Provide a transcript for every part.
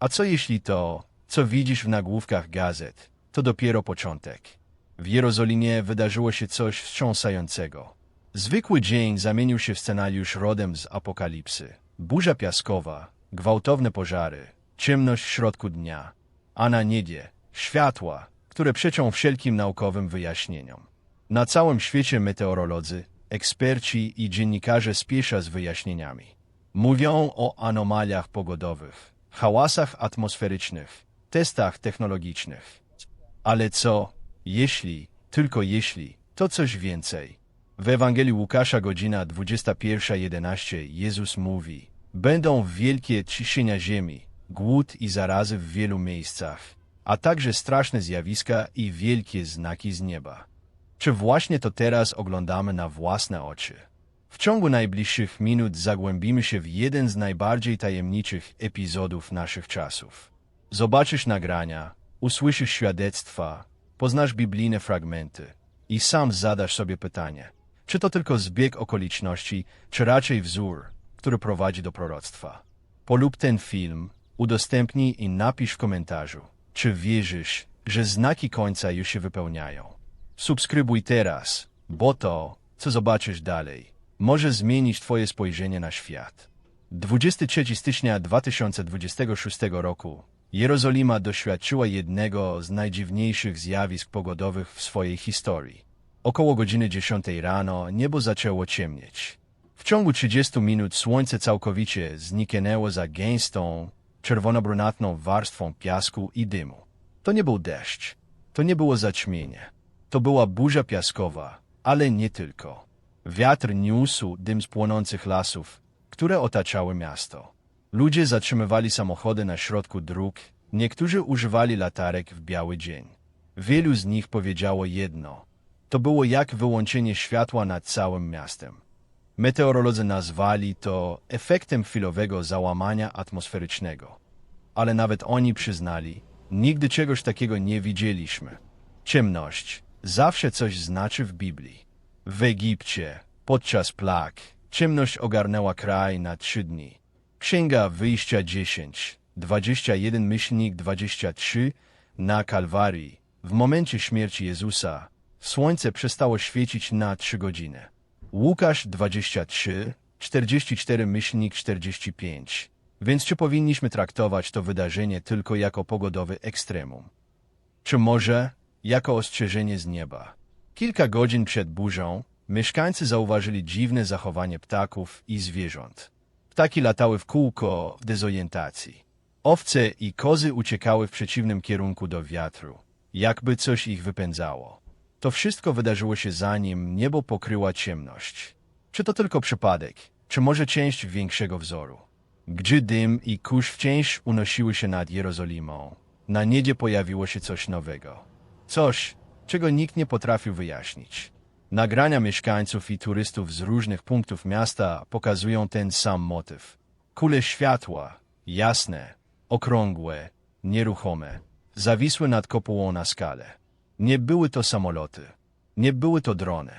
A co jeśli to, co widzisz w nagłówkach gazet, to dopiero początek? W Jerozolimie wydarzyło się coś wstrząsającego. Zwykły dzień zamienił się w scenariusz rodem z apokalipsy. Burza piaskowa, gwałtowne pożary, ciemność w środku dnia, a na niebie światła, które przeczą wszelkim naukowym wyjaśnieniom. Na całym świecie meteorolodzy, eksperci i dziennikarze spiesza z wyjaśnieniami. Mówią o anomaliach pogodowych, hałasach atmosferycznych, testach technologicznych. Ale co, jeśli, tylko jeśli, to coś więcej. W Ewangelii Łukasza godzina 21.11 Jezus mówi Będą wielkie ciszenia ziemi, głód i zarazy w wielu miejscach, a także straszne zjawiska i wielkie znaki z nieba. Czy właśnie to teraz oglądamy na własne oczy? W ciągu najbliższych minut zagłębimy się w jeden z najbardziej tajemniczych epizodów naszych czasów. Zobaczysz nagrania, usłyszysz świadectwa, poznasz biblijne fragmenty i sam zadasz sobie pytanie, czy to tylko zbieg okoliczności, czy raczej wzór, który prowadzi do proroctwa. Polub ten film, udostępnij i napisz w komentarzu, czy wierzysz, że znaki końca już się wypełniają. Subskrybuj teraz, bo to, co zobaczysz dalej, może zmienić Twoje spojrzenie na świat. 23 stycznia 2026 roku Jerozolima doświadczyła jednego z najdziwniejszych zjawisk pogodowych w swojej historii. Około godziny 10 rano niebo zaczęło ciemnieć. W ciągu 30 minut słońce całkowicie zniknęło za gęstą, czerwono-brunatną warstwą piasku i dymu. To nie był deszcz, to nie było zaćmienie. To była burza piaskowa, ale nie tylko. Wiatr niósł dym z płonących lasów, które otaczały miasto. Ludzie zatrzymywali samochody na środku dróg, niektórzy używali latarek w biały dzień. Wielu z nich powiedziało jedno. To było jak wyłączenie światła nad całym miastem. Meteorolodzy nazwali to efektem chwilowego załamania atmosferycznego. Ale nawet oni przyznali, nigdy czegoś takiego nie widzieliśmy. Ciemność zawsze coś znaczy w Biblii. W Egipcie, podczas plag, ciemność ogarnęła kraj na trzy dni. Księga Wyjścia 10, 21 myślnik 23 na Kalwarii. W momencie śmierci Jezusa słońce przestało świecić na trzy godziny. Łukasz 23, 44 myślnik 45. Więc czy powinniśmy traktować to wydarzenie tylko jako pogodowy ekstremum? Czy może jako ostrzeżenie z nieba? Kilka godzin przed burzą mieszkańcy zauważyli dziwne zachowanie ptaków i zwierząt. Ptaki latały w kółko w dezorientacji. Owce i kozy uciekały w przeciwnym kierunku do wiatru, jakby coś ich wypędzało. To wszystko wydarzyło się zanim niebo pokryła ciemność. Czy to tylko przypadek, czy może część większego wzoru? Gdy dym i kurz wciąż unosiły się nad Jerozolimą, na niebie pojawiło się coś nowego. Coś, czego nikt nie potrafił wyjaśnić. Nagrania mieszkańców i turystów z różnych punktów miasta pokazują ten sam motyw. Kule światła, jasne, okrągłe, nieruchome, zawisły nad kopułą na skale. Nie były to samoloty, nie były to drony,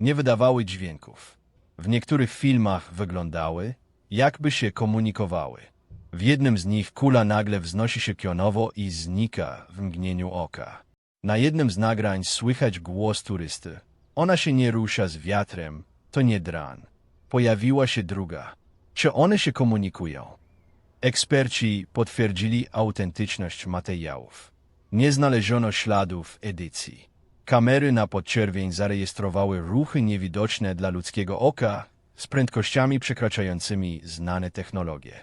nie wydawały dźwięków. W niektórych filmach wyglądały, jakby się komunikowały. W jednym z nich kula nagle wznosi się pionowo i znika w mgnieniu oka. Na jednym z nagrań słychać głos turysty. Ona się nie rusza z wiatrem, to nie dran. Pojawiła się druga. Czy one się komunikują? Eksperci potwierdzili autentyczność materiałów. Nie znaleziono śladów edycji. Kamery na podczerwień zarejestrowały ruchy niewidoczne dla ludzkiego oka z prędkościami przekraczającymi znane technologie.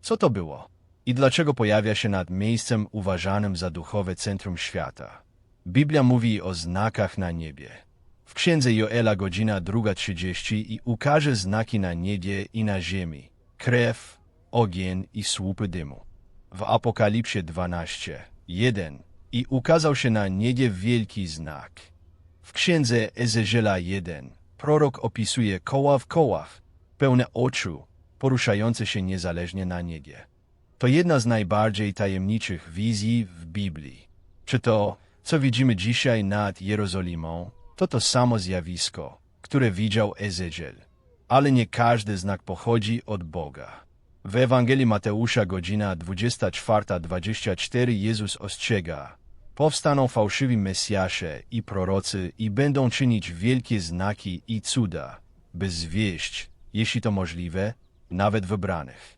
Co to było? I dlaczego pojawia się nad miejscem uważanym za duchowe centrum świata? Biblia mówi o znakach na niebie. W księdze Joela godzina 2.30 i ukaże znaki na niebie i na ziemi. Krew, ogień i słupy dymu. W Apokalipsie 12, 1 i ukazał się na niebie wielki znak. W księdze Ezeziela 1 prorok opisuje koła w kołach, pełne oczu, poruszające się niezależnie na niebie. To jedna z najbardziej tajemniczych wizji w Biblii. Czy to, co widzimy dzisiaj nad Jerozolimą, to to samo zjawisko, które widział Ezekiel. Ale nie każdy znak pochodzi od Boga. W Ewangelii Mateusza godzina 24.24 Jezus ostrzega. Powstaną fałszywi Mesjasze i prorocy i będą czynić wielkie znaki i cuda, by zwieść, jeśli to możliwe, nawet wybranych.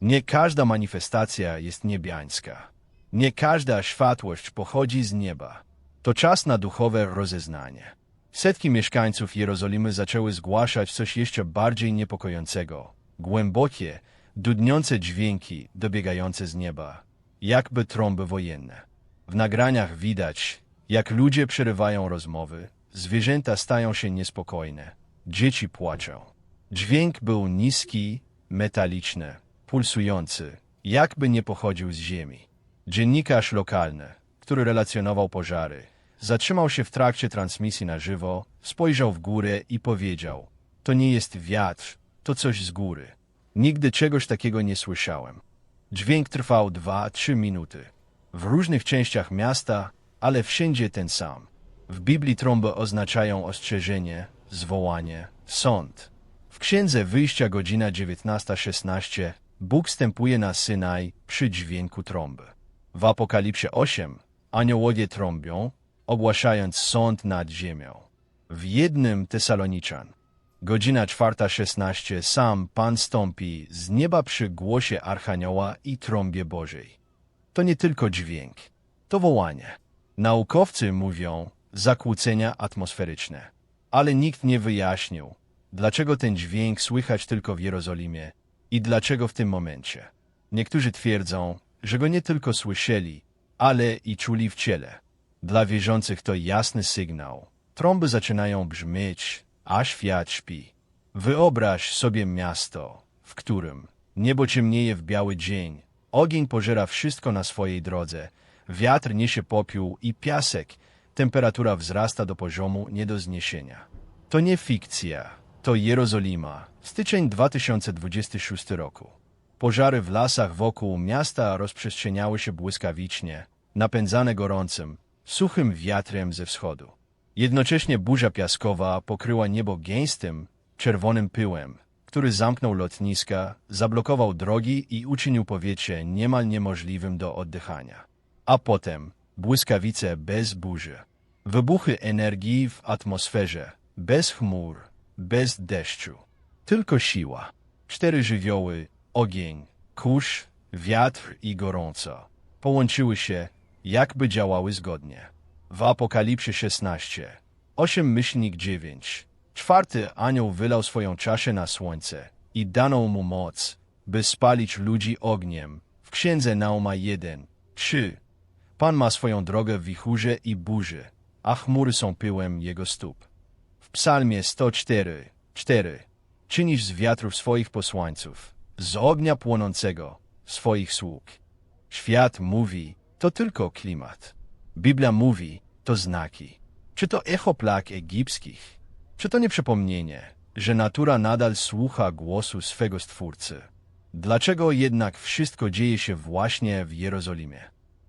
Nie każda manifestacja jest niebiańska. Nie każda światłość pochodzi z nieba. To czas na duchowe rozeznanie. Setki mieszkańców Jerozolimy zaczęły zgłaszać coś jeszcze bardziej niepokojącego. Głębokie, dudniące dźwięki dobiegające z nieba, jakby trąby wojenne. W nagraniach widać, jak ludzie przerywają rozmowy, zwierzęta stają się niespokojne, dzieci płaczą. Dźwięk był niski, metaliczny, pulsujący, jakby nie pochodził z ziemi. Dziennikarz lokalny, który relacjonował pożary, zatrzymał się w trakcie transmisji na żywo, spojrzał w górę i powiedział: To nie jest wiatr, to coś z góry. Nigdy czegoś takiego nie słyszałem. Dźwięk trwał dwa, trzy minuty. W różnych częściach miasta, ale wszędzie ten sam. W Biblii trąby oznaczają ostrzeżenie, zwołanie, sąd. W Księdze Wyjścia godzina 19.16 Bóg wstępuje na Synaj przy dźwięku trąby. W Apokalipsie 8 aniołowie trąbią, ogłaszając sąd nad ziemią. W jednym Tesaloniczan Godzina 4.16 Sam Pan stąpi z nieba przy głosie Archanioła i trąbie Bożej. To nie tylko dźwięk, to wołanie. Naukowcy mówią zakłócenia atmosferyczne, ale nikt nie wyjaśnił, dlaczego ten dźwięk słychać tylko w Jerozolimie i dlaczego w tym momencie. Niektórzy twierdzą, że go nie tylko słyszeli, ale i czuli w ciele. Dla wierzących to jasny sygnał. Trąby zaczynają brzmieć, a świat śpi. Wyobraź sobie miasto, w którym niebo ciemnieje w biały dzień, ogień pożera wszystko na swojej drodze, wiatr niesie popiół i piasek, temperatura wzrasta do poziomu nie do zniesienia. To nie fikcja, to Jerozolima, styczeń 2026 roku. Pożary w lasach wokół miasta rozprzestrzeniały się błyskawicznie, napędzane gorącym, suchym wiatrem ze wschodu. Jednocześnie burza piaskowa pokryła niebo gęstym, czerwonym pyłem, który zamknął lotniska, zablokował drogi i uczynił powietrze niemal niemożliwym do oddychania. A potem błyskawice bez burzy. Wybuchy energii w atmosferze, bez chmur, bez deszczu. Tylko siła. Cztery żywioły, ogień, kurz, wiatr i gorąco. Połączyły się, jakby działały zgodnie. W Apokalipsie 16, 8 myślnik 9, czwarty anioł wylał swoją czaszę na słońce i dano mu moc, by spalić ludzi ogniem. W księdze Nauma 1, 3. Pan ma swoją drogę w wichurze i burzy, a chmury są pyłem jego stóp. W psalmie 104, 4. Czynisz z wiatrów swoich posłańców, z ognia płonącego swoich sług. Świat mówi, to tylko klimat. Biblia mówi, to znaki. Czy to echo plag egipskich? Czy to nie przypomnienie, że natura nadal słucha głosu swego Stwórcy? Dlaczego jednak wszystko dzieje się właśnie w Jerozolimie?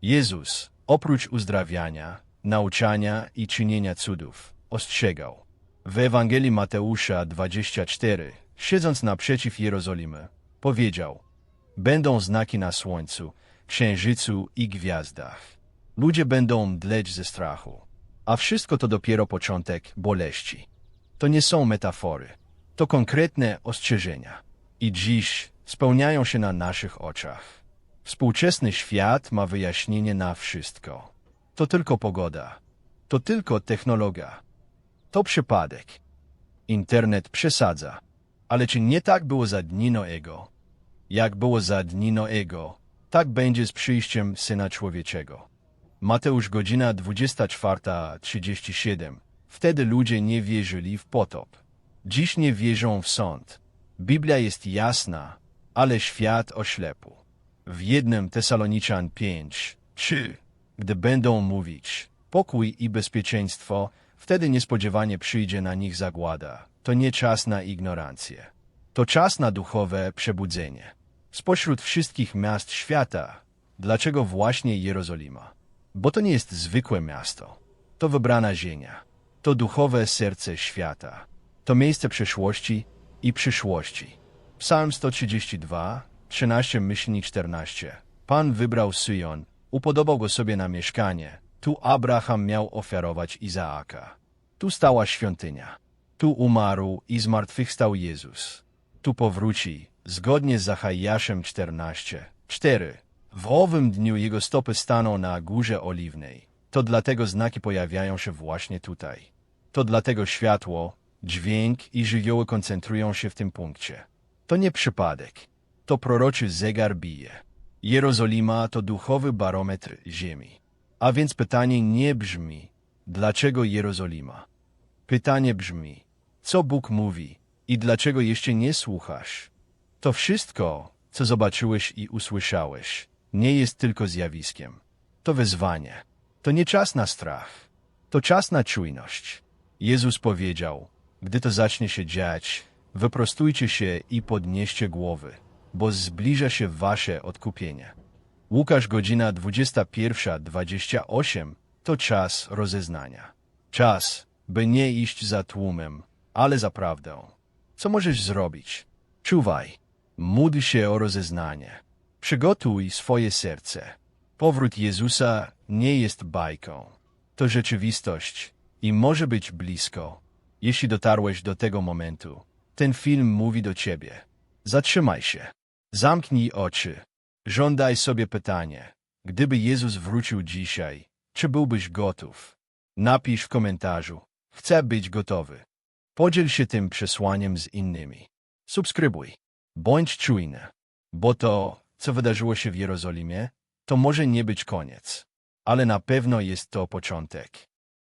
Jezus, oprócz uzdrawiania, nauczania i czynienia cudów, ostrzegał. W Ewangelii Mateusza 24, siedząc naprzeciw Jerozolimy, powiedział Będą znaki na słońcu, księżycu i gwiazdach. Ludzie będą mdleć ze strachu. A wszystko to dopiero początek boleści. To nie są metafory. To konkretne ostrzeżenia. I dziś spełniają się na naszych oczach. Współczesny świat ma wyjaśnienie na wszystko. To tylko pogoda. To tylko technologia. To przypadek. Internet przesadza. Ale czy nie tak było za dni Noego? Jak było za dni Noego, tak będzie z przyjściem Syna Człowieczego. Mateusz godzina 24.37. Wtedy ludzie nie wierzyli w potop. Dziś nie wierzą w sąd. Biblia jest jasna, ale świat oślepu. W jednym Tesaloniczan 5, 3. Gdy będą mówić pokój i bezpieczeństwo, wtedy niespodziewanie przyjdzie na nich zagłada. To nie czas na ignorancję. To czas na duchowe przebudzenie. Spośród wszystkich miast świata, dlaczego właśnie Jerozolima? Bo to nie jest zwykłe miasto. To wybrana ziemia. To duchowe serce świata. To miejsce przeszłości i przyszłości. Psalm 132, 13 myślnik 14. Pan wybrał Syjon, upodobał go sobie na mieszkanie. Tu Abraham miał ofiarować Izaaka. Tu stała świątynia. Tu umarł i zmartwychwstał Jezus. Tu powróci, zgodnie z Zachajaszem 14. 4. W owym dniu jego stopy staną na górze oliwnej. To dlatego znaki pojawiają się właśnie tutaj. To dlatego światło, dźwięk i żywioły koncentrują się w tym punkcie. To nie przypadek. To proroczy zegar bije. Jerozolima to duchowy barometr ziemi. A więc pytanie nie brzmi, dlaczego Jerozolima? Pytanie brzmi, co Bóg mówi i dlaczego jeszcze nie słuchasz? To wszystko, co zobaczyłeś i usłyszałeś, nie jest tylko zjawiskiem. To wezwanie. To nie czas na strach. To czas na czujność. Jezus powiedział, gdy to zacznie się dziać, wyprostujcie się i podnieście głowy, bo zbliża się wasze odkupienie. Łukasz godzina 21.28 to czas rozeznania. Czas, by nie iść za tłumem, ale za prawdą. Co możesz zrobić? Czuwaj. Módl się o rozeznanie. Przygotuj swoje serce. Powrót Jezusa nie jest bajką. To rzeczywistość i może być blisko. Jeśli dotarłeś do tego momentu, ten film mówi do ciebie. Zatrzymaj się. Zamknij oczy. Żądaj sobie pytanie. Gdyby Jezus wrócił dzisiaj, czy byłbyś gotów? Napisz w komentarzu. Chcę być gotowy. Podziel się tym przesłaniem z innymi. Subskrybuj. Bądź czujny, bo to, co wydarzyło się w Jerozolimie, to może nie być koniec, ale na pewno jest to początek.